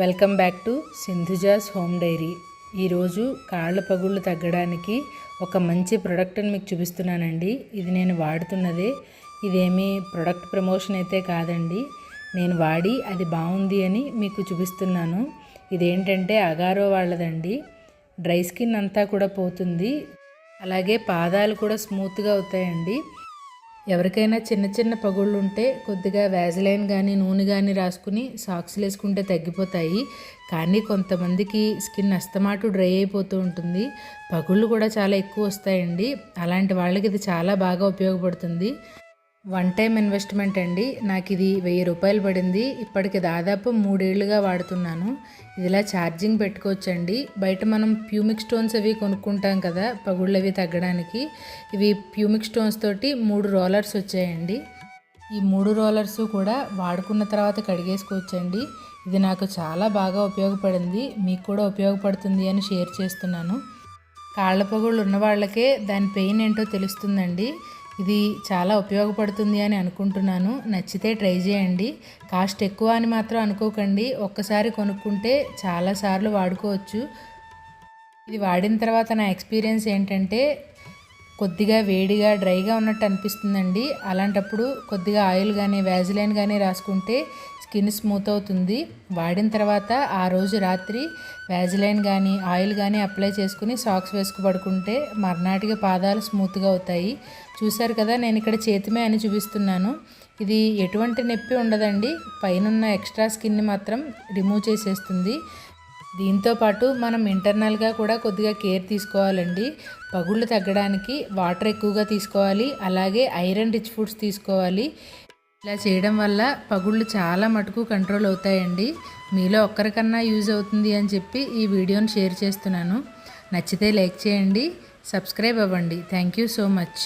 Welcome back to Sindhuja's home diary. ఈరోజు కాళ్ళ పగుళ్ళు తగ్గడానికి ఒక మంచి ప్రోడక్ట్ని మీకు చూపిస్తున్నానండి. ఇది నేను వాడుతున్నదే. ఇదేమీ ప్రొడక్ట్ ప్రమోషన్ అయితే కాదండి. నేను వాడి అది బాగుంది అని మీకు చూపిస్తున్నాను. ఇదేంటంటే అగారో వాళ్ళదండి. డ్రై స్కిన్ అంతా కూడా పోతుంది. అలాగే పాదాలు కూడా స్మూత్గా అవుతాయండి. ఎవరికైనా చిన్న చిన్న పగుళ్ళు ఉంటే కొద్దిగా వ్యాజిలైన్ కానీ నూనె కానీ రాసుకుని సాక్స్లు వేసుకుంటే తగ్గిపోతాయి. కానీ కొంతమందికి స్కిన్ అస్తమాటు డ్రై అయిపోతూ ఉంటుంది. పగుళ్ళు కూడా చాలా ఎక్కువ వస్తాయండి. అలాంటి వాళ్ళకి ఇది చాలా బాగా ఉపయోగపడుతుంది. వన్ టైం ఇన్వెస్ట్మెంట్ అండి. నాకు ఇది వెయ్యి రూపాయలు పడింది. ఇప్పటికి దాదాపు మూడేళ్ళుగా వాడుతున్నాను. ఇదిలా ఛార్జింగ్ పెట్టుకోవచ్చండి. బయట మనం ప్యూమిక్ స్టోన్స్ అవి కొనుక్కుంటాం కదా పగుళ్ళు అవి తగ్గడానికి. ఇవి ప్యూమిక్ స్టోన్స్ తోటి మూడు రోలర్స్ వచ్చాయండి. ఈ మూడు రోలర్స్ కూడా వాడుకున్న తర్వాత కడిగేసుకోవచ్చండి. ఇది నాకు చాలా బాగా ఉపయోగపడింది. మీకు కూడా ఉపయోగపడుతుంది అని షేర్ చేస్తున్నాను. కాళ్ళ పగుళ్ళు ఉన్న వాళ్ళకే దాని పెయిన్ ఏంటో తెలుస్తుందండి. ఇది చాలా ఉపయోగపడుతుంది అని అనుకుంటున్నాను. నచ్చితే ట్రై చేయండి. కాస్ట్ ఎక్కువ అని మాత్రం అనుకోకండి. ఒక్కసారి కొనుక్కుంటే చాలాసార్లు వాడుకోవచ్చు. ఇది వాడిన తర్వాత నా ఎక్స్పీరియన్స్ ఏంటంటే కొద్దిగా వేడిగా డ్రైగా ఉన్నట్టు అనిపిస్తుందండి. అలాంటప్పుడు కొద్దిగా ఆయిల్ కానీ వ్యాజిలైన్ కానీ రాసుకుంటే స్కిన్ స్మూత్ అవుతుంది. వాడిన తర్వాత ఆ రోజు రాత్రి వ్యాజిలైన్ కానీ ఆయిల్ కానీ అప్లై చేసుకుని సాక్స్ వేసుకు పడుకుంటే మర్నాటికి పాదాలు స్మూత్గా అవుతాయి. చూశారు కదా నేను ఇక్కడ చేతిమే అని చూపిస్తున్నాను. ఇది ఎటువంటి నొప్పి ఉండదండి. పైన ఎక్స్ట్రా స్కిన్ని మాత్రం రిమూవ్ చేసేస్తుంది. దీంతో పాటు మనం ఇంటర్నల్గా కూడా కొద్దిగా కేర్ తీసుకోవాలండి. పగుళ్ళు తగ్గడానికి వాటర్ ఎక్కువగా తీసుకోవాలి. అలాగే ఐరన్ రిచ్ ఫుడ్స్ తీసుకోవాలి. ఇలా చేయడం వల్ల పగుళ్ళు చాలా మటుకు కంట్రోల్ అవుతాయండి. మీలో ఒక్కరికన్నా యూజ్ అవుతుంది అని చెప్పి ఈ వీడియోని షేర్ చేస్తున్నాను. నచ్చితే లైక్ చేయండి. సబ్స్క్రైబ్ అవ్వండి. Thank you so much.